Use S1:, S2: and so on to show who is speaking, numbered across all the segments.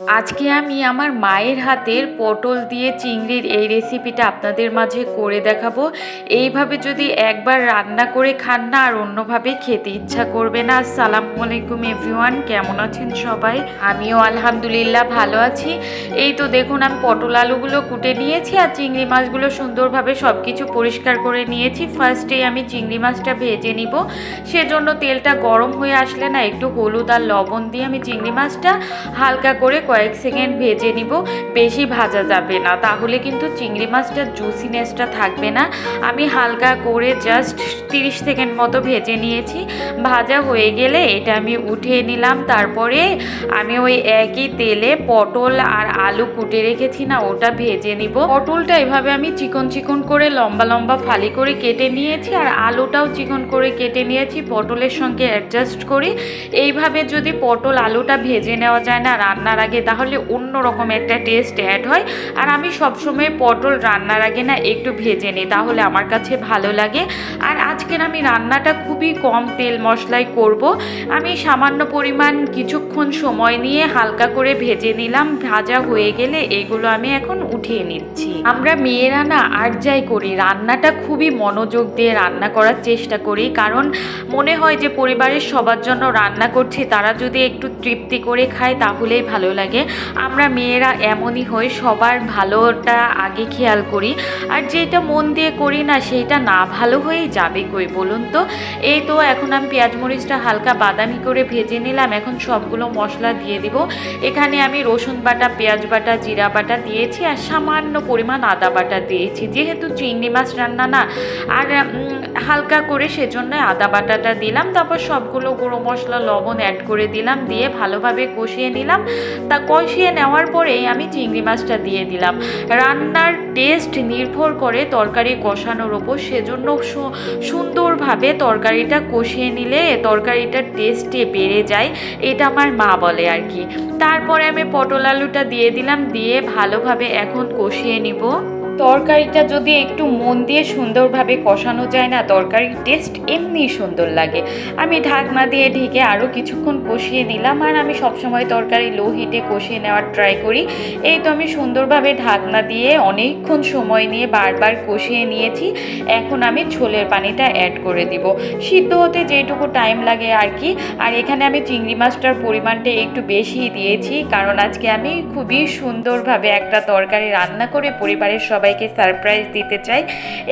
S1: আজকে আমি আমার মায়ের হাতের পটল দিয়ে চিংড়ির এই রেসিপিটা আপনাদের মাঝে করে দেখাবো। এইভাবে যদি একবার রান্না করে খান না, আর অন্যভাবে খেতে ইচ্ছা করবে না। আসসালামু আলাইকুম এভরিওয়ান কেমন আছেন সবাই? আমিও আলহামদুলিল্লাহ ভালো আছি। এই তো দেখুন, আমি পটল আলুগুলো কুটে নিয়েছি, আর চিংড়ি মাছগুলো সুন্দরভাবে সব কিছু পরিষ্কার করে নিয়েছি। ফার্স্টেই আমি চিংড়ি মাছটা ভেজে নিব। সেজন্য তেলটা গরম হয়ে আসলে না, একটু হলুদ আর লবণ দিয়ে আমি চিংড়ি মাছটা হালকা করে কয়েক সেকেন্ড ভেজে নিব। বেশি ভাজা যাবে না। তাহলে কিন্তু চিংড়ি মাছটার জুসিনেসটা থাকবে না। আমি হালকা করে জাস্ট তিরিশ সেকেন্ড মতো ভেজে নিয়েছি। ভাজা হয়ে গেলে এটা আমি উঠিয়ে নিলাম। তারপরে আমি ওই একই তেলে পটল আর আলু কুটে রেখেছি না, ওটা ভেজে নিব। পটলটা এভাবে আমি চিকন চিকন করে লম্বা লম্বা ফালি করে কেটে নিয়েছি আর আলুটাও চিকন করে কেটে নিয়েছি, পটলের সঙ্গে অ্যাডজাস্ট করি। এইভাবে যদি পটল আলুটা ভেজে নেওয়া যায় না, রান্নার আগে তাহলে অন্যরকম একটা টেস্ট অ্যাড হয়। আর আমি সবসময় পটল রান্নার আগে না একটু ভেজে নিই, তাহলে আমার কাছে ভালো লাগে। আর আজকের আমি রান্নাটা খুবই কম তেল মশলায় করব। আমি সামান্য পরিমাণ কিছুক্ষণ সময় নিয়ে হালকা করে ভেজে নিলাম, ভাজা হয়ে গেলে এগুলো আমি এখন উঠিয়ে নিচ্ছি। আমরা মেয়েরা না আর যাই করি, রান্নাটা খুবই মনোযোগ দিয়ে রান্না করার চেষ্টা করি, কারণ মনে হয় যে পরিবারের সবার জন্য রান্না করছি, তারা যদি একটু তৃপ্তি করে খায়, তাহলেই ভালো লাগে। আমরা মেয়েরা এমনই হই, সবার ভালোটা আগে খেয়াল করি। আর যেটা মন দিয়ে করি না সেইটা না ভালো হয়েই যাবে কই, বলুন তো? এই তো এখন আমি পেঁয়াজ মরিচটা হালকা বাদামি করে ভেজে নিলাম। এখন সবগুলো মশলা দিয়ে দিব। এখানে আমি রসুন বাটা, পেঁয়াজ বাটা, জিরা বাটা দিয়েছি আর সামান্য পরিমাণ আদা বাটা দিয়েছি। যেহেতু চিংড়ি মাছ রান্না না, আর হালকা করে সেজন্য আদা বাটাটা দিলাম। তারপর সবগুলো গুঁড়ো মশলা, লবণ অ্যাড করে দিলাম। দিয়ে ভালোভাবে কষিয়ে নিলাম। তা কষিয়ে নেওয়ার পরে আমি চিংড়ি মাছটা দিয়ে দিলাম। রান্নার টেস্ট নির্ভর করে তরকারি কষানোর ওপর। সেজন্য সুন্দরভাবে তরকারিটা কষিয়ে নিলে তরকারিটার টেস্টে বেড়ে যায়। এটা আমার মা বলে আর কি। তারপরে আমি পটল আলুটা দিয়ে দিলাম। দিয়ে ভালোভাবে এখন কষিয়ে নিব। তরকারিটা যদি একটু মন দিয়ে সুন্দরভাবে কষানো যায় না, তরকারির টেস্ট এমনি সুন্দর লাগে। আমি ঢাকনা দিয়ে ঢেকে আরও কিছুক্ষণ কষিয়ে নিলাম আর আমি সবসময় তরকারি লো হিটে কষিয়ে নেওয়ার ট্রাই করি। এই তো আমি সুন্দরভাবে ঢাকনা দিয়ে অনেকক্ষণ সময় নিয়ে বারবার কষিয়ে নিয়েছি। এখন আমি ছোলের পানিটা অ্যাড করে দিব। সিদ্ধ হতে যেটুকু টাইম লাগে আর কি। আর এখানে আমি চিংড়ি মাছটার পরিমাণটা একটু বেশি দিয়েছি, কারণ আজকে আমি খুবই সুন্দরভাবে একটা তরকারি রান্না করে পরিবারের সবাইকে সারপ্রাইজ দিতে চাই।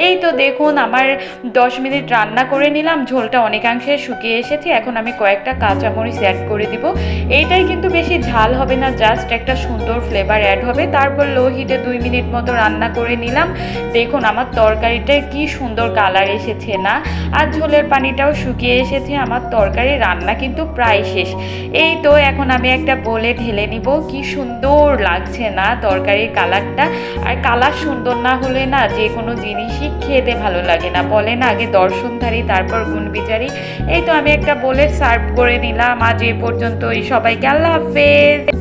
S1: এই তো দেখুন, আমার দশ মিনিট রান্না করে নিলাম, ঝোলটা অনেকাংশে শুকিয়ে এসেছে। এখন আমি কয়েকটা কাঁচামরিচ অ্যাড করে দিব। এইটাই কিন্তু বেশি ঝাল হবে না জাস্ট একটা সুন্দর ফ্লেভার অ্যাড হবে। তারপর লো হিটে দুই মিনিট মতো রান্না করে নিলাম। দেখুন, আমার তরকারিটার কি সুন্দর কালার এসেছে না? আর ঝোলের পানিটাও শুকিয়ে এসেছে, আমার তরকারি রান্না কিন্তু প্রায় শেষ। এই তো এখন আমি একটা বলে ঢেলে নিব। কি সুন্দর লাগছে না তরকারির কালারটা আর কালার সুন্দর না হলে না যে কোনো জিনিসই খেতে ভালো লাগে না। বলে না, আগে দর্শনধারী তারপর গুণবিচারী এই তো আমি একটা বলে সার্ভ করে নিলাম। আজ এ পর্যন্ত সবাইকে আল্লাহ হাফেজ।